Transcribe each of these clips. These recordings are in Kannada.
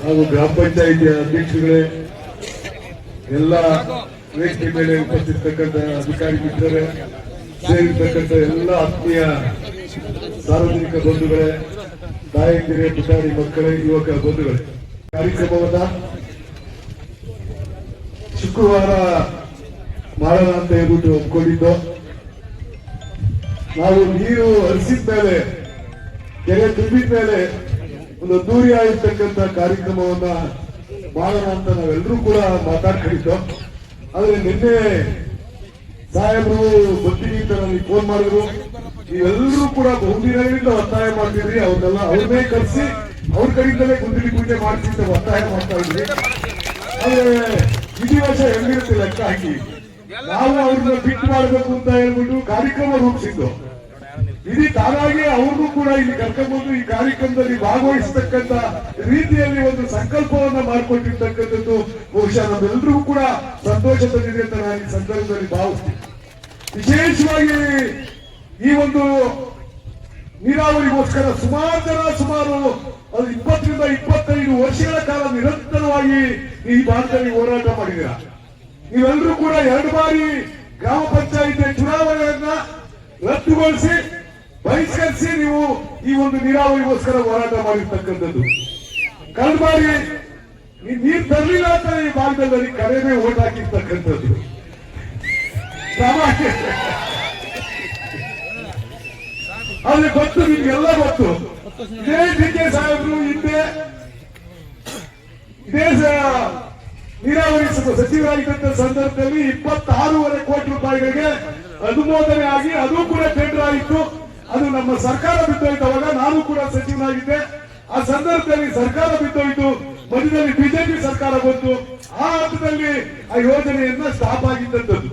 ಹಾಗೂ ಗ್ರಾಮ ಪಂಚಾಯಿತಿ ಅಧ್ಯಕ್ಷಗಳೇ ಎಲ್ಲ ವೇದಿಕೆ ಮೇಲೆ ಉಪಸ್ಥಿತಕ್ಕಂಥ ಅಧಿಕಾರಿ ಮಿತ್ರರೇ ಸೇರಿರ್ತಕ್ಕಂಥ ಎಲ್ಲ ಆತ್ಮೀಯ ಸಾರ್ವಜನಿಕ ಬಂಧುಗಳೇ ತಾಯಂದಿರೇ ಪುಟಾರಿ, ಮಕ್ಕಳೇ, ಯುವಕ ಬಂಧುಗಳೇ. ಕಾರ್ಯಕ್ರಮವನ್ನ ಶುಕ್ರವಾರ ಮಾಡೋಣ ಅಂತ ಹೇಳ್ಬಿಟ್ಟು ಒಪ್ಕೊಂಡಿದ್ದು. ನಾವು ನೀರು ಹರಿಸಿದ ಮೇಲೆ, ಕೆರೆ ತುಂಬಿದ ಮೇಲೆ ಒಂದು ದೂರಿ ಆಗಿರ್ತಕ್ಕಂಥ ಕಾರ್ಯಕ್ರಮವನ್ನ ಮಾಡೋಣ ಅಂತ ನಾವೆಲ್ಲರೂ ಕೂಡ ಮಾತಾಡ್ಕೊಂಡಿದ್ದು. ಆದ್ರೆ ನಿನ್ನೆ ಸಾಹೇಬರು ಬರ್ತೀನಿ ಅಂತ ನನಗೆ ಫೋನ್ ಮಾಡಿದ್ರು. ನೀವೆಲ್ಲರೂ ಕೂಡ ಬಹುದಿನಗಳಿಂದ ಒತ್ತಾಯ ಮಾಡ್ತಿದ್ರಿ. ಅವ್ರನ್ನೆಲ್ಲ ಅವ್ರನ್ನೇ ಕರೆಸಿ ಅವ್ರ ಕಡೆಯಿಂದಲೇ ಗುಂಡಿಲಿ ಪೂಜೆ ಮಾಡ್ತೀನಿ ಅಂತ ಒತ್ತಾಯ ಮಾಡ್ತಾ ಇದ್ರಿ ಆದ್ರೆ ವರ್ಷ ಹೆಂಗಿರುತ್ತೆ ಲೆಕ್ಕ ಹಾಕಿ? ನಾವು ಅವ್ರನ್ನ ಬಿಟ್ಟು ಮಾಡಬೇಕು ಅಂತ ಹೇಳ್ಬಿಟ್ಟು ಕಾರ್ಯಕ್ರಮ ರೂಪಿಸಿದ್ದು. ಇಡೀ ತಾನಾಗಿ ಅವ್ರಿಗೂ ಕೂಡ ಇಲ್ಲಿ ಕರ್ಕೊಂಡ್ಬಂದು ಈ ಕಾರ್ಯಕ್ರಮದಲ್ಲಿ ಭಾಗವಹಿಸತಕ್ಕಂತ ರೀತಿಯಲ್ಲಿ ಒಂದು ಸಂಕಲ್ಪವನ್ನ ಮಾಡಿಕೊಟ್ಟಿರ್ತಕ್ಕಂಥದ್ದು ಬಹುಶಃ ನಮ್ಮೆಲ್ಲರಿಗೂ ಕೂಡ ಸಂತೋಷ ತಂದಿದೆ ಅಂತ ನಾನು ಈ ಸಂದರ್ಭದಲ್ಲಿ ಭಾವಿಸ್ತೀನಿ. ವಿಶೇಷವಾಗಿ ಈ ಒಂದು ನೀರಾವರಿಗೋಸ್ಕರ ಸುಮಾರು ಜನ, ಸುಮಾರು, ಅದು ಇಪ್ಪತ್ತರಿಂದ ಇಪ್ಪತ್ತೈದು ವರ್ಷಗಳ ಕಾಲ ನಿರಂತರವಾಗಿ ಈ ಭಾಗದಲ್ಲಿ ಹೋರಾಟ ಮಾಡಿದ್ದೀರಾ? ನೀವೆಲ್ಲರೂ ಕೂಡ ಎರಡು ಬಾರಿ ಗ್ರಾಮ ಪಂಚಾಯಿತಿ ಚುನಾವಣೆಯನ್ನ ರದ್ದುಗೊಳಿಸಿ, ಬಹಿಷ್ಕರಿಸಿ ನೀವು ಈ ಒಂದು ನೀರಾವರಿಗೋಸ್ಕರ ಹೋರಾಟ ಮಾಡಿರ್ತಕ್ಕಂಥದ್ದು. ಕಳೆದ ಬಾರಿ ನೀರು ತರಲಿಲ್ಲ ಅಂತ ಈ ಭಾಗದಲ್ಲಿ ಕಡಿಮೆ ಓಟ್ ಹಾಕಿರ್ತಕ್ಕಂಥದ್ದು. ಆದ್ರೆ ಗೊತ್ತು, ನಿಮ್ಗೆಲ್ಲ ಗೊತ್ತು. ಇದೇ ಡಿ ಕೆ ಸಾಹೇಬರು ಹಿಂದೆ ಇದೇ ನೀರಾವರಿ ಸಚಿವರಾಗಿದ್ದಂತ ಸಂದರ್ಭದಲ್ಲಿ ಇಪ್ಪತ್ತಾರೂವರೆ ಕೋಟಿ ರೂಪಾಯಿಗಳಿಗೆ ಅನುಮೋದನೆ ಆಗಿ ಅದು ಕೂಡ ಟೆಂಡರ್ ಆಯಿತು. ಅದು ನಮ್ಮ ಸರ್ಕಾರ ಬಿದ್ದೋಯ್ತವಾಗ ನಾನು ಕೂಡ ಸಚಿವನಾಗಿದ್ದೆ. ಆ ಸಂದರ್ಭದಲ್ಲಿ ಸರ್ಕಾರ ಬಿದ್ದೋಯ್ತು. ಮಧ್ಯದಲ್ಲಿ ಬಿಜೆಪಿ ಸರ್ಕಾರ ಬಂತು. ಆ ಹಂತದಲ್ಲಿ ಆ ಯೋಜನೆಯನ್ನ ಸ್ಟಾಪ್ ಆಗಿದ್ದಂಥದ್ದು.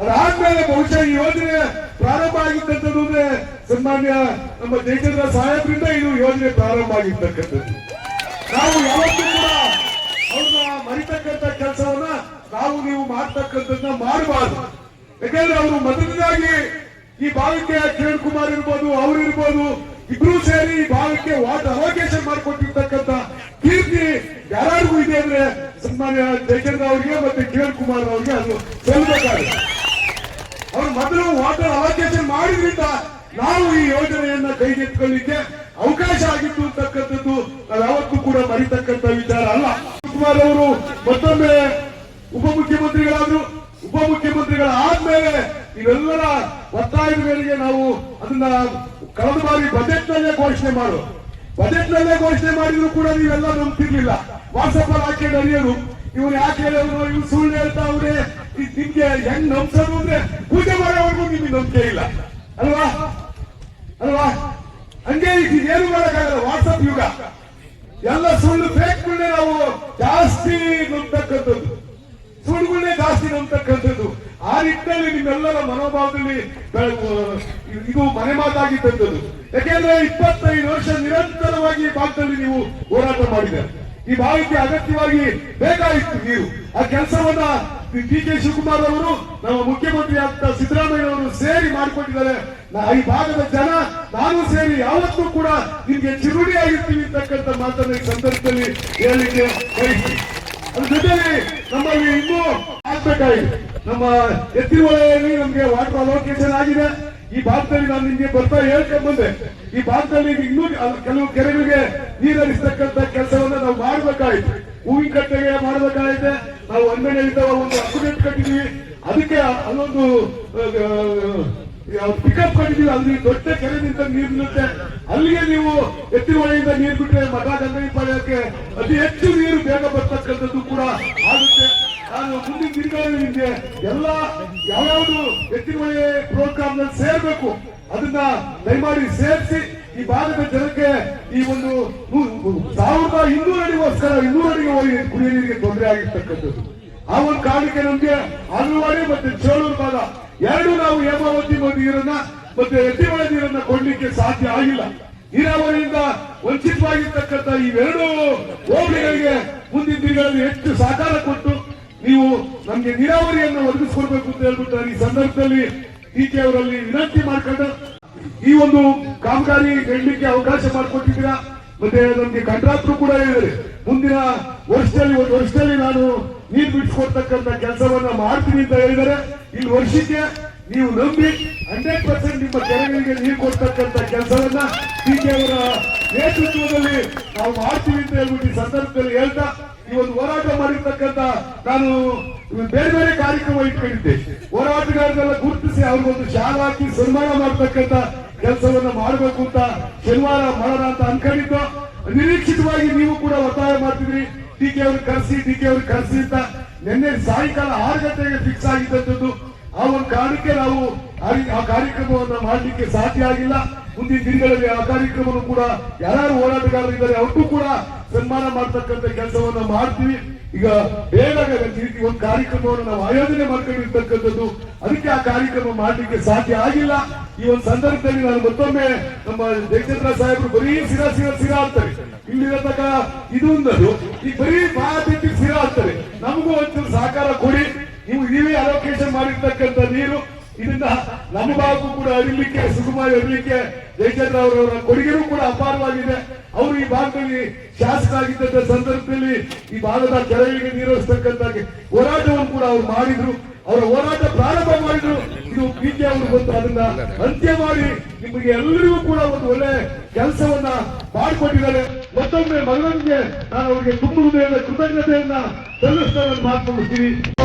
ಅದಾದ್ಮೇಲೆ ಬಹುಶಃ ಈ ಯೋಜನೆ ಪ್ರಾರಂಭ ಆಗಿದ್ದಂಥದ್ದು ಅಂದ್ರೆ ಸನ್ಮಾನ್ಯ ನಮ್ಮ ಜಯಚಂದ್ರ ಸಾಹೇಬ್ರಿಂದ ಇದು ಯೋಜನೆ ಪ್ರಾರಂಭ ಆಗಿರ್ತಕ್ಕಂಥದ್ದು. ನಾವು ಯಾವತ್ತೂ ಕೂಡ ಅವ್ರನ್ನ ಮರಿತಕ್ಕಂಥ ಕೆಲಸವನ್ನ ನಾವು ನೀವು ಮಾಡ್ತಕ್ಕಂಥದ್ದನ್ನ ಮಾಡಬಾರ್ದು. ಯಾಕಂದ್ರೆ ಅವರು ಮೊದಲನೇದಾಗಿ ಈ ಭಾಗಕ್ಕೆ ಕಿರಣ್ ಕುಮಾರ್ ಇರ್ಬೋದು, ಅವ್ರು ಇರ್ಬೋದು, ಇಬ್ರು ಸೇರಿ ಈ ಭಾಗಕ್ಕೆ ವಾಟರ್ ಅಲೋಕೇಶನ್ ಮಾಡಿಕೊಟ್ಟಿರ್ತಕ್ಕಂಥ ಕೀರ್ತಿ ಯಾರಿಗೂ ಇದೆ ಅಂದ್ರೆ ಸನ್ಮಾನ್ಯ ಜಯಚಂದ್ರ ಅವರಿಗೆ ಮತ್ತೆ ಕಿರಣ್ ಕುಮಾರ್ ಅವರಿಗೆ ಅದು ಸಲ್ಲಬೇಕಾಗಿದೆ ಅವ್ರು ಮೊದಲು ವಾಟರ್ ಅಲೋಕೇಶನ್ ಮಾಡಿದ್ರಿಂದ ನಾವು ಈ ಯೋಜನೆಯನ್ನ ಕೈಗೆತ್ತಿಕೊಳ್ಳಿಕ್ಕೆ ಅವಕಾಶ ಆಗಿತ್ತು ಅಂತಕ್ಕಂಥದ್ದು ನಾವು ಯಾವತ್ತೂ ಕೂಡ ಮರಿತಕ್ಕಂಥ ವಿಚಾರ ಅಲ್ಲ. ಕುಮಾರ್ ಅವರು ಮತ್ತೊಮ್ಮೆ ಉಪಮುಖ್ಯಮಂತ್ರಿಗಳ ಆದ್ಮೇಲೆ ಇವೆಲ್ಲರ ಒತ್ತಾಯದ ಮೇರೆಗೆ ನಾವು ಅದನ್ನ ಕಳೆದ ಬಾರಿ ಬಜೆಟ್ ನಲ್ಲೇ ಘೋಷಣೆ ಮಾಡು. ಬಜೆಟ್ ನಲ್ಲೇ ಘೋಷಣೆ ಮಾಡಿದ್ರು ಕೂಡ ನೀವೆಲ್ಲ ನಂಬ್ತಿರ್ಲಿಲ್ಲ. ವಾಟ್ಸಪ್ ಅಲ್ಲಿ ಹಾಕಿ ಅರಿಯೋದು ಇವ್ರು ಯಾಕೆ ಹೇಳೋರು ಇವ್ರು ಸುಳ್ಳು ಹೇಳ್ತಾ ಅವ್ರೆ ನಿಮ್ಗೆ ಹೆಂಗ್ ನಂಬ್ಸೋದು ಅಂದ್ರೆ ಪೂಜೆ ಮಾಡೋವರೆಗೂ ನಿಮ್ಗೆ ನಂಬಿಕೆ ಇಲ್ಲ. ಅಲ್ವಾ? ಅಲ್ವಾ? ಹಂಗೆ ಈಗ ಏನು ಮಾಡೋಕ್ಕಾಗಲ್ಲ ವಾಟ್ಸಪ್ ಯುಗ. ಎಲ್ಲ ಸುಳ್ಳು ಫೇಕ್ಗಳನ್ನೇ ನಾವು ಜಾಸ್ತಿ ನಂಬತಕ್ಕಂಥದ್ದು. ಸುಳ್ಳುಗಳನ್ನೇ ಜಾಸ್ತಿ ನಂಬತಕ್ಕಂಥದ್ದು. ಆ ನಿಟ್ಟಿನಲ್ಲಿ ನಿಮ್ಮೆಲ್ಲರ ಮನೋಭಾವದಲ್ಲಿ ಇದು ಮನೆ ಮಾತಾಗಿದ್ದಂಥದ್ದು ಯಾಕೆಂದ್ರೆ ಇಪ್ಪತ್ತೈದು ವರ್ಷ ನಿರಂತರವಾಗಿ ಈ ಭಾಗದಲ್ಲಿ ನೀವು ಹೋರಾಟ ಮಾಡಿದೆ. ಈ ಭಾಗಕ್ಕೆ ಅಗತ್ಯವಾಗಿ ಬೇಕಾಗಿತ್ತು ನೀವು ಆ ಕೆಲಸವನ್ನ ಡಿ ಕೆ ಶಿವಕುಮಾರ್ ಅವರು, ನಮ್ಮ ಮುಖ್ಯಮಂತ್ರಿ ಆಗ್ತಾ ಸಿದ್ದರಾಮಯ್ಯ ಅವರು ಸೇರಿ ಮಾಡಿಕೊಟ್ಟಿದ್ದಾರೆ ಈ ಭಾಗದ ಜನ, ನಾನು ಸೇರಿ ಯಾವತ್ತೂ ಕೂಡ ನಿಮ್ಗೆ ಚಿರುಡಿ ಆಗಿರ್ತೀವಿ ಅಂತಕ್ಕಂಥ ಮಾತನ್ನ ಈ ಸಂದರ್ಭದಲ್ಲಿ ಹೇಳಲಿಕ್ಕೆ ಬಯಸ್ತೀನಿ. ಜೊತೆಲಿ ನಮ್ಮಲ್ಲಿ ಇನ್ನೂ ಆಗ್ಬೇಕಾಗಿದೆ ನಮ್ಮ ಎತ್ತಿನಹೊಳೆಯಲ್ಲಿ ನಮ್ಗೆ ವಾಟರ್ ಅಲೋಕೇಶನ್ ಆಗಿದೆ. ಈ ಭಾಗದಲ್ಲಿ ನಾನು ನಿಮಗೆ ಬರ್ತಾ ಹೇಳ್ಕೊಂಡ್ ಬಂದೆ. ಈ ಭಾಗದಲ್ಲಿ ಇನ್ನೂ ಕೆಲವು ಕೆರೆಗಳಿಗೆ ನೀರು ಹರಿಸ್ತಕ್ಕಂಥ ಕೆಲಸವನ್ನ ನಾವು ಮಾಡ್ಬೇಕಾಯ್ತು. ಹೂವಿನ ಕಟ್ಟೆಗೆ ಮಾಡಬೇಕಾಗಿದೆ ನಾವು ಅಂಗಡಿಯಲ್ಲಿ ಒಂದು ಅಕ್ಸಿಡೆಂಟ್ ಕಟ್ಟಿದೀವಿ ಅದಕ್ಕೆ ಅಲ್ಲೊಂದು ಪಿಕಪ್ ಕೊಟ್ಟಿದ್ದೀವಿ ಅಲ್ಲಿ ದೊಡ್ಡ ಕೆರೆಯಿಂದ ನೀರು ನಿಲ್ಲುತ್ತೆ. ಅಲ್ಲಿಗೆ ನೀವು ಎತ್ತಿನಹೊಳೆಯಿಂದ ನೀರು ಬಿಟ್ಟರೆ ಮಠ ಗಂಗೈ ಪಡೆಯೋಕೆ ಅತಿ ಹೆಚ್ಚು ನೀರು ಬೇಗ ಬರ್ತಕ್ಕಂಥದ್ದು ಕೂಡ ಆಗುತ್ತೆ. ನಾನು ಮುಂದಿನ ದಿನಗಳಲ್ಲಿ ನಿಮಗೆ ಎಲ್ಲ ಯಾವ್ಯಾವ್ದು ಮಳೆ ಪ್ರೋಗ್ರಾಮ್ನಲ್ಲಿ ಸೇರ್ಬೇಕು, ಅದನ್ನ ದಯಮಾಡಿ ಸೇರಿಸಿ ಈ ಭಾಗದ ಜನಕ್ಕೆ ಈ ಒಂದು ಸಾವಿರದ ಇನ್ನೂರು ಅಡಿಗೋಸ್ಕರ ಇನ್ನೂರು ಅಡಿಗೆ ಹೋಗಿ ಕುಡಿಯ ನೀರಿಗೆ ತೊಂದರೆ ಆಗಿರ್ತಕ್ಕಂಥದ್ದು. ಆ ಒಂದು ಕಾರಣಕ್ಕೆ ನಮ್ಗೆ ಅಂಗನವಾಡಿ ಮತ್ತೆ ಚೋಳೂರು ಭಾಗ. ಎರಡು ನಾವು ಹೇಮಾವತಿ ನೀರನ್ನ ಮತ್ತೆ ಎತ್ತಿಮಳೆ ನೀರನ್ನ ಕೊಡ್ಲಿಕ್ಕೆ ಸಾಧ್ಯ ಆಗಿಲ್ಲ. ನೀರಾವರಿಯಿಂದ ವಂಚಿತವಾಗಿರ್ತಕ್ಕಂಥ ಇವೆರಡು ಹೋಬಳಿಗಳಿಗೆ ಮುಂದಿನ ದಿನಗಳಲ್ಲಿ ಹೆಚ್ಚು ಸಹಕಾರ ಕೊಟ್ಟು ನೀವು ನಮ್ಗೆ ನೀರಾವರಿಯನ್ನು ಒದಗಿಸ್ಕೊಡ್ಬೇಕು ಅಂತ ಹೇಳ್ಬಿಟ್ಟು ಈ ಸಂದರ್ಭದಲ್ಲಿ ಕೆ ಅವರಲ್ಲಿ ವಿನಂತಿ ಮಾಡ್ಕೊಂಡು ಈ ಒಂದು ಕಾಮಗಾರಿ ಹೇಳಲಿಕ್ಕೆ ಅವಕಾಶ ಮಾಡಿಕೊಟ್ಟಿದ್ದೀರಾ? ಮತ್ತೆ ನಮ್ಗೆ ಕಂಟ್ರಾಕ್ಟರ್ ಕೂಡ ಹೇಳಿದ್ರೆ ಮುಂದಿನ ವರ್ಷದಲ್ಲಿ, ಒಂದು ವರ್ಷದಲ್ಲಿ ನಾನು ನೀರು ಬಿಡಿಸ್ಕೊಡ್ತಕ್ಕಂತ ಕೆಲಸವನ್ನ ಮಾಡ್ತೀನಿ ಅಂತ ಹೇಳಿದರೆ ಇಲ್ಲಿ ವರ್ಷಕ್ಕೆ ನೀವು ನಂಬಿ ಹಂಡ್ರೆಡ್ ಪರ್ಸೆಂಟ್ ನಿಮ್ಮ ಕೆರೆಗಳಿಗೆ ನೀರು ಕೊಡ್ತಕ್ಕಂಥ ಕೆಲಸವನ್ನ ಅವರ ನೇತೃತ್ವದಲ್ಲಿ ನಾವು ಮಾಡ್ತೀವಿ ಅಂತ ಹೇಳ್ಬಿಟ್ಟು ಈ ಸಂದರ್ಭದಲ್ಲಿ ಹೇಳ್ತಾ ಈ ಒಂದು ಹೋರಾಟ ಮಾಡಿರ್ತಕ್ಕಂಥ ನಾನು ಬೇರೆ ಬೇರೆ ಕಾರ್ಯಕ್ರಮ ಇಟ್ಕೊಂಡಿದ್ದೆ. ಹೋರಾಟಗಾರರೆಲ್ಲ ಗುರುತಿಸಿ ಅವ್ರಿಗೊಂದು ಶಾಲೆ ಹಾಕಿ ಸನ್ಮಾನ ಮಾಡ್ತಕ್ಕಂಥ ಕೆಲಸವನ್ನ ಮಾಡಬೇಕು ಅಂತ ಶನಿವಾರ ಮಾಡೋಣ ಅಂತ ಅನ್ಕೊಂಡಿದ್ದು. ನಿರೀಕ್ಷಿತವಾಗಿ ನೀವು ಕೂಡ ಒತ್ತಾಯ ಮಾಡ್ತಿದ್ರಿ. ಡಿ ಕೆ ಅವ್ರಿಗೆ ಕರೆಸಿ ಡಿ ಕೆ ಅವ್ರಿಗೆ ಕರೆಸಿ ಅಂತ ನಿನ್ನೆ ಸಾಯಂಕಾಲ ಆರು ಗಂಟೆಗೆ ಫಿಕ್ಸ್ ಆಗಿದ್ದಂಥದ್ದು ಆ ಒಂದು ಕಾರಣಕ್ಕೆ ನಾವು ಆ- ಕಾರ್ಯಕ್ರಮವನ್ನು ಮಾಡಲಿಕ್ಕೆ ಸಾಧ್ಯ ಆಗಿಲ್ಲ. ಮುಂದಿನ ದಿನಗಳಲ್ಲಿ ಆ ಕಾರ್ಯಕ್ರಮವನ್ನು ಕೂಡ ಯಾರು ಹೋರಾಟಗಾರರು ಇದ್ದಾರೆ ಅವ್ರಿಗೂ ಕೂಡ ಸನ್ಮಾನ ಮಾಡ್ತಕ್ಕಂಥ ಕೆಲಸವನ್ನ ಮಾಡ್ತೀವಿ. ಈಗ ಬೇಗ ರೀತಿ ಒಂದು ಕಾರ್ಯಕ್ರಮವನ್ನು ನಾವು ಆಯೋಜನೆ ಮಾಡ್ಕೊಂಡಿರ್ತಕ್ಕಂಥದ್ದು ಅದಕ್ಕೆ ಆ ಕಾರ್ಯಕ್ರಮ ಮಾಡ್ಲಿಕ್ಕೆ ಸಾಧ್ಯ ಆಗಿಲ್ಲ. ಈ ಒಂದು ಸಂದರ್ಭದಲ್ಲಿ ನಾನು ಮತ್ತೊಮ್ಮೆ ನಮ್ಮ ಜಯಚಂದ್ರ ಸಾಹೇಬರು ಬರೀ ಸಿರಾ ಸಿರಾ ಸಿರಾ ಅಂತಾರೆ. ಇಲ್ಲಿರತಕ್ಕ ಇದು ಒಂದದು ಈ ಬರೀ ಮಾತಿಗೆ ಸ್ಥಿರ ಆಗ್ತದೆ. ನಮಗೂ ಒಂಚೂರು ಸಹಕಾರ ಕೊಡಿ. ನೀವು ನೀವೇ ಅಲೋಕೇಶನ್ ಮಾಡಿರ್ತಕ್ಕಂಥ ನೀರು. ಇದನ್ನ ನಮ್ಮ ಭಾಗಕ್ಕೂ ಕೂಡ ಅರಿಲಿಕ್ಕೆ ಸುಗಮವಾಗಿ ಅರಿಲಿಕ್ಕೆ, ಜಯಚಂದ್ರ ಅವರವರ ಕೊಡುಗೆನೂ ಕೂಡ ಅಪಾರವಾಗಿದೆ. ಅವರು ಈ ಭಾಗದಲ್ಲಿ ಶಾಸಕರಾಗಿದ್ದಂತ ಸಂದರ್ಭದಲ್ಲಿ ಈ ಭಾಗದ ಕೆರೆಗಳಿಗೆ ನೀರು ಹರಿಸ್ತಕ್ಕಂಥ ಹೋರಾಟವನ್ನು ಕೂಡ ಅವ್ರು ಮಾಡಿದ್ರು. ಅವರ ಹೋರಾಟ ಪ್ರಾರಂಭ ಮಾಡಿದ್ರು. ಇದು ಅವರು ಬಂದು ಅದನ್ನ ಅಂತ್ಯ ಮಾಡಿ ನಿಮಗೆ ಎಲ್ಲರಿಗೂ ಕೂಡ ಒಂದು ಒಳ್ಳೆ ಕೆಲಸವನ್ನ ಮಾಡಿಕೊಟ್ಟಿದ್ದಾರೆ. ಮತ್ತೊಮ್ಮೆ ಮಗನಿಗೆ ನಾನು ಅವರಿಗೆ ತುಂಬ ಹೃದಯದ ಕೃತಜ್ಞತೆಯನ್ನ ಸಲ್ಲಿಸ್ತಾ ನಾನು